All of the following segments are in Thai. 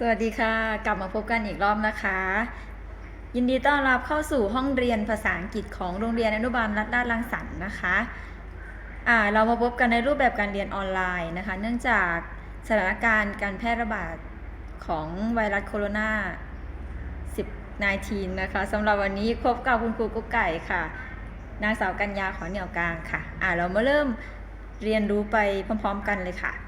สวัสดีค่ะ กลับมาพบกันอีกรอบนะคะ ยินดีต้อนรับเข้าสู่ห้องเรียนภาษาอังกฤษของโรงเรียนอนุบาลรัฐด้านลังสรรค์นะคะอ่าเรามาพบกันในรูปแบบการเรียนออนไลน์นะคะ เนื่องจากสถานการณ์การแพร่ระบาดของไวรัสโคโรนา19นะคะสำหรับวันนี้พบกับคุณครูกุ๊กไก่ค่ะ นางสาวกัญญาขอเหนี่ยวกลางค่ะอ่าเรามาเริ่มเรียนรู้ไปพร้อม ๆ กันเลยค่ะ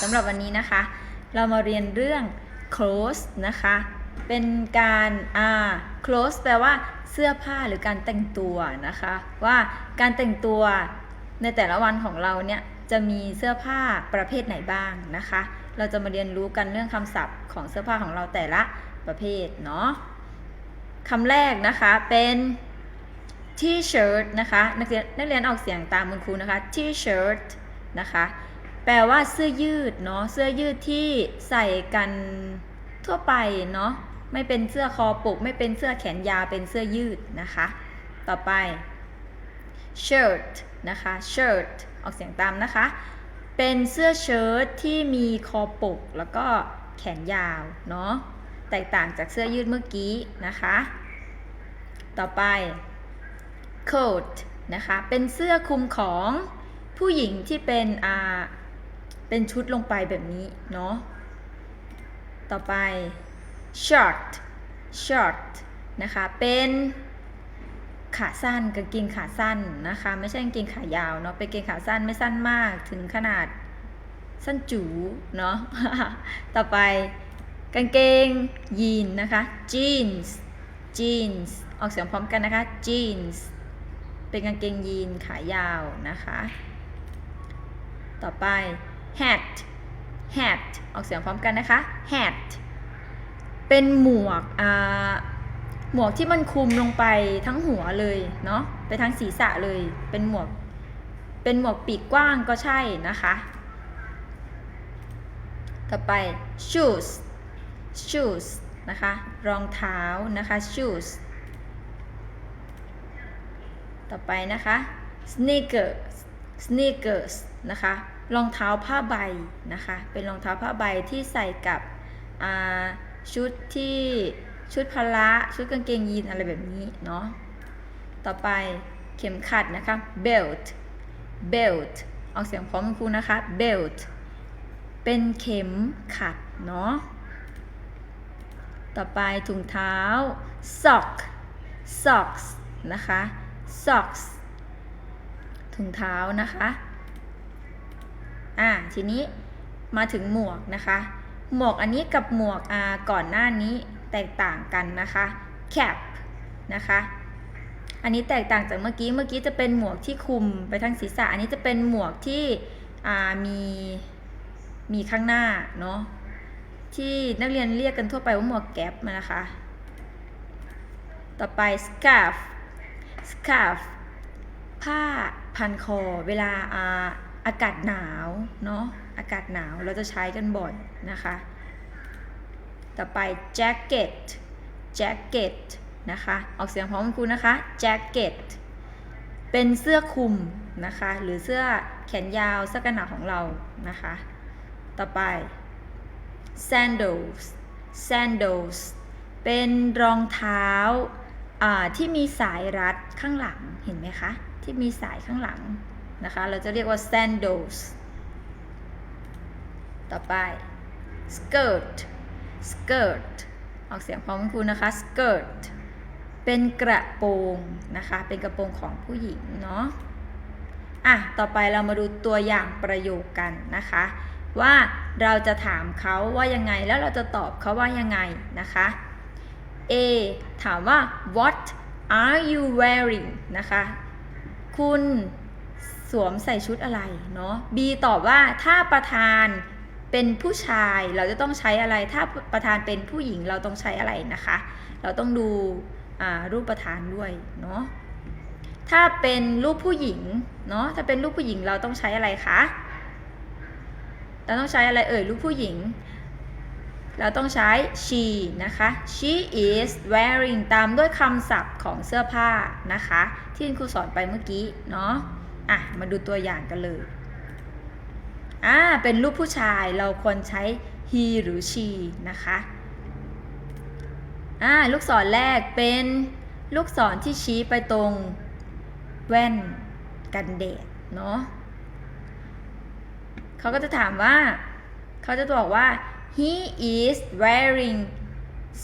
สำหรับวันนี้นะคะ เรามาเรียนเรื่อง clothes นะคะ เป็นการอ่า clothes แปลว่าเสื้อผ้าหรือการแต่งตัวนะคะ ว่าการแต่งตัวในแต่ละวันของเราเนี่ยจะมีเสื้อผ้าประเภทไหนบ้างนะคะ เราจะมาเรียนรู้กันเรื่องคำศัพท์ของเสื้อผ้าของเราแต่ละประเภทเนาะคำแรกนะคะเป็น t-shirt นะคะ นักเรียนนักเรียนออกเสียงตามคุณครูนะคะ t-shirt นะคะ แปลว่าเสื้อยืดเนาะเสื้อยืดที่ใส่กันทั่วไปเนาะไม่เป็นเสื้อคอปก ไม่เป็นเสื้อแขนยาวเป็นเสื้อยืดนะคะ ต่อไป shirt นะคะ shirt ออกเสียงตามนะคะ เป็นเสื้อเชิ้ตที่มีคอปก แล้วก็แขนยาวเนาะแตกต่างจากเสื้อยืดเมื่อกี้นะคะ ต่อไป coat นะคะ เป็นเสื้อคลุมของผู้หญิงที่เป็นอ่า เป็นชุดลงไปแบบนี้เนาะ ต่อไป short short นะคะ เป็นขาสั้นกางเกงขาสั้นนะคะ ไม่ใช่กางเกงขายาวเนาะ เป็นกางเกงขาสั้นไม่สั้นมากถึงขนาดสั้นจูเนาะ ต่อไปกางเกงยีนนะคะ jeans jeans ออกเสียงพร้อมกันนะคะ jeans เป็นกางเกงยีนขายาวนะคะ ต่อไป hat hat ออกเสียงพร้อมกันนะคะ hat เป็นหมวกอ่าหมวกที่มันคลุมลงไปทั้งหัวเลยเนาะไปทั้งศีรษะเลย เป็นหมวก เป็นหมวกปีกกว้างก็ใช่นะคะ ต่อไป shoes shoes นะคะ รองเท้านะคะ shoes ต่อไปนะคะ sneakers sneakers นะคะ รองเท้าผ้าใบนะคะ เป็นรองเท้าผ้าใบที่ใส่กับชุดที่ชุดพละชุดกางเกงยีนอะไรแบบนี้เนาะ ต่อไปเข็มขัดนะคะ belt belt ออกเสียงพร้อมคุณครูนะคะ belt เป็นเข็มขัดเนาะ ต่อไปถุงเท้า sock socks นะคะ socks ถุงเท้านะคะ อ่าทีนี้มาถึงหมวกนะคะ หมวกอันนี้กับหมวกอ่าก่อนหน้านี้แตกต่างกันนะคะ cap นะคะ อันนี้แตกต่างจากเมื่อกี้ เมื่อกี้จะเป็นหมวกที่คลุมไปทั้งศีรษะ อันนี้จะเป็นหมวกที่มีมีข้างหน้าเนาะ ที่นักเรียนเรียกกันทั่วไปว่าหมวกแก๊ปนะคะ ต่อไป scarf scarf ผ้าพันคอ เวลา อากาศหนาวเนาะอากาศหนาวเราจะใช้กันบ่อยนะคะ ต่อไป jacket jacket นะคะออกเสียงพร้อมคุณนะคะ jacket เป็นเสื้อคลุมนะคะ หรือเสื้อแขนยาวเสื้อกันหนาวของเรานะคะ ต่อไป sandals sandals เป็นรองเท้าอ่าที่มีสายรัดข้างหลังเห็นไหมคะ ที่มีสายข้างหลัง นะคะ เราจะเรียกว่า sandals ต่อไป skirt skirt ออกเสียงพร้อมคุณนะคะ skirt เป็นกระโปรงนะคะ เป็นกระโปรงของผู้หญิงเนาะ อะ ต่อไปเรามาดูตัวอย่างประโยคกันนะคะ ว่าเราจะถามเขาว่ายังไงแล้วเราจะตอบเขาว่ายังไงนะคะ A ถามว่า what are you wearing นะคะ คุณ สวมใส่ชุดอะไรเนาะ B ตอบว่าถ้าประธานเป็นผู้ชายเราจะต้องใช้อะไร ถ้าประธานเป็นผู้หญิงเราต้องใช้อะไรนะคะ เราต้องดูรูปประธานด้วยเนาะ ถ้าเป็นรูปผู้หญิงเนาะ ถ้าเป็นรูปผู้หญิงเราต้องใช้อะไรคะ เราต้องใช้อะไรเอ่ยรูปผู้หญิง เราต้องใช้ she นะคะ she is wearing ตามด้วยคำศัพท์ของเสื้อผ้านะคะ ที่คุณครูสอนไปเมื่อกี้เนาะ อะ มาดูตัวอย่างกันเลย อ่า เป็นรูปผู้ชายเราควรใช้ he หรือ she นะคะ อ่า ลูกศรแรกเป็นลูกศรที่ชี้ไปตรงแว่นกันแดดเนาะเขาก็จะถามว่า เขาจะบอกว่า he is wearing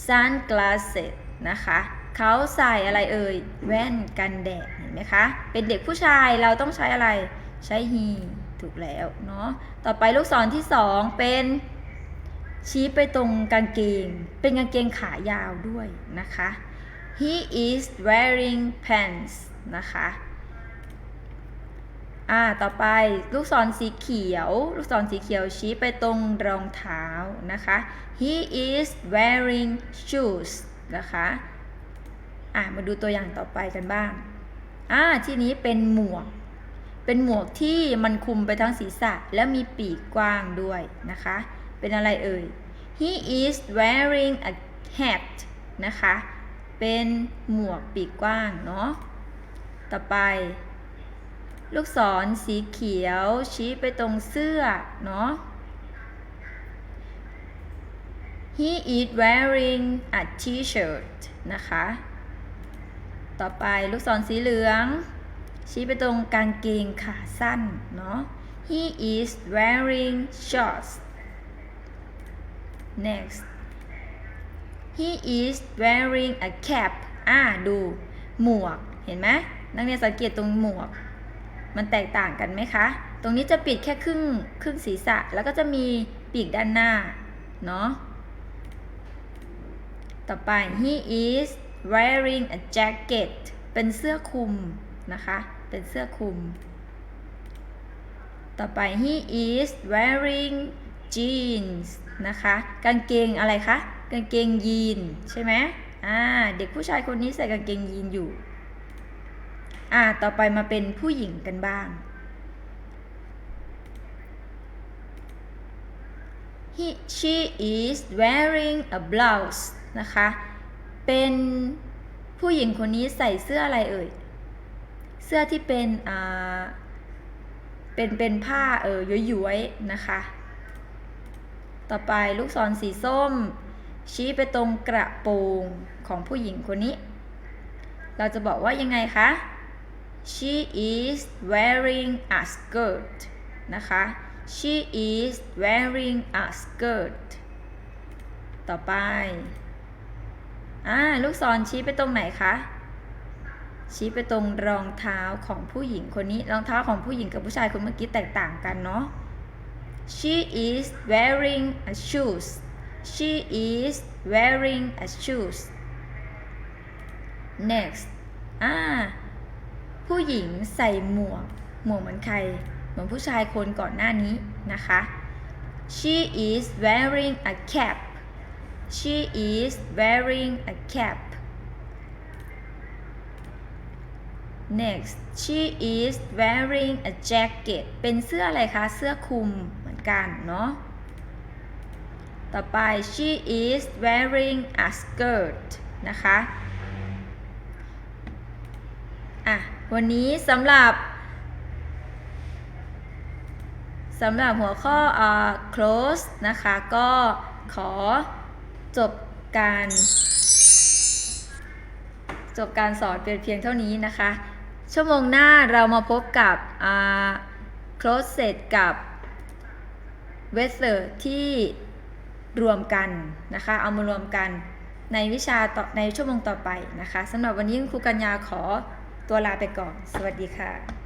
sunglasses นะคะ เขาใส่อะไรเอ่ย แว่นกันแดด เห็นไหมคะ เป็นเด็กผู้ชายเราต้องใช้อะไร ใช้ he ถูกแล้วเนาะ ต่อไปลูกศรที่สองเป็นชี้ไปตรงกางเกง เป็นกางเกงขายาวด้วยนะคะ he is wearing pants นะคะ อ่า ต่อไปลูกศรสีเขียว ลูกศรสีเขียวชี้ไปตรงรองเท้านะคะ he is wearing shoes นะคะ อ่ามาดูตัวอย่างต่อไปกันบ้างอ่าที่นี้เป็นหมวก เป็นหมวกที่มันคลุมไปทั้งศีรษะ และมีปีกกว้างด้วยนะคะ เป็นอะไรเอ่ย he is wearing a hat นะคะ เป็นหมวกปีกกว้างเนาะ ต่อไป ลูกศรสีเขียวชี้ไปตรงเสื้อเนาะ he is wearing a t-shirt นะคะ ต่อไปลูกศรสีเหลือง ชี้ไปตรงกางเกงขาสั้นเนาะ he is wearing shorts next he is wearing a cap อ่าดูหมวกเห็นไหมนักเรียนสังเกตตรงหมวก มันแตกต่างกันไหมคะ ตรงนี้จะปิดแค่ครึ่งครึ่งศีรษะ แล้วก็จะมีปีกด้านหน้า เนาะต่อไป he is wearing a jacket เป็นเสื้อคลุมนะคะ เป็นเสื้อคลุม ต่อไป he is wearing jeans นะคะ กางเกงอะไรคะ กางเกงยีนใช่ไหมอ่า เด็กผู้ชายคนนี้ใส่กางเกงยีนอยู่ อ่า ต่อไปมาเป็นผู้หญิงกันบ้าง He, she is wearing a blouse นะคะ เป็นผู้หญิงคนนี้ใส่เสื้ออะไรเอ่ย เสื้อที่เป็นอ่าเป็นเป็นผ้าเออย้วยๆนะคะ ต่อไปลูกศรสีส้ม ชี้ไปตรงกระโปรงของผู้หญิงคนนี้ เราจะบอกว่ายังไงคะ she is wearing a skirt นะคะ she is wearing a skirt ต่อไป อ่าลูกศรชี้ไปตรงไหนคะ ชี้ไปตรงรองเท้าของผู้หญิงคนนี้ รองเท้าของผู้หญิงกับผู้ชายคนเมื่อกี้แตกต่างกันเนาะ she is wearing a shoes she is wearing a shoes next อ่าผู้หญิงใส่หมวก หมวกเหมือนใคร เหมือนผู้ชายคนก่อนหน้านี้นะคะ she is wearing a cap she is wearing a cap next she is wearing a jacket เป็นเสื้ออะไรคะ เสื้อคลุมเหมือนกันเนาะ ต่อไป she is wearing a skirt นะคะ อะ วันนี้สำหรับสำหรับหัวข้ออ close นะคะ ก็ขอ จบการ จบการสอนเป็นเพียงเท่านี้นะคะ ชั่วโมงหน้าเรามาพบกับอ่า close set กับ weather ที่รวมกันนะคะ เอามารวมกันในวิชาต่อในชั่วโมงต่อไปนะคะสำหรับวันนี้ครูกัญญาขอตัวลาไปก่อน สวัสดีค่ะ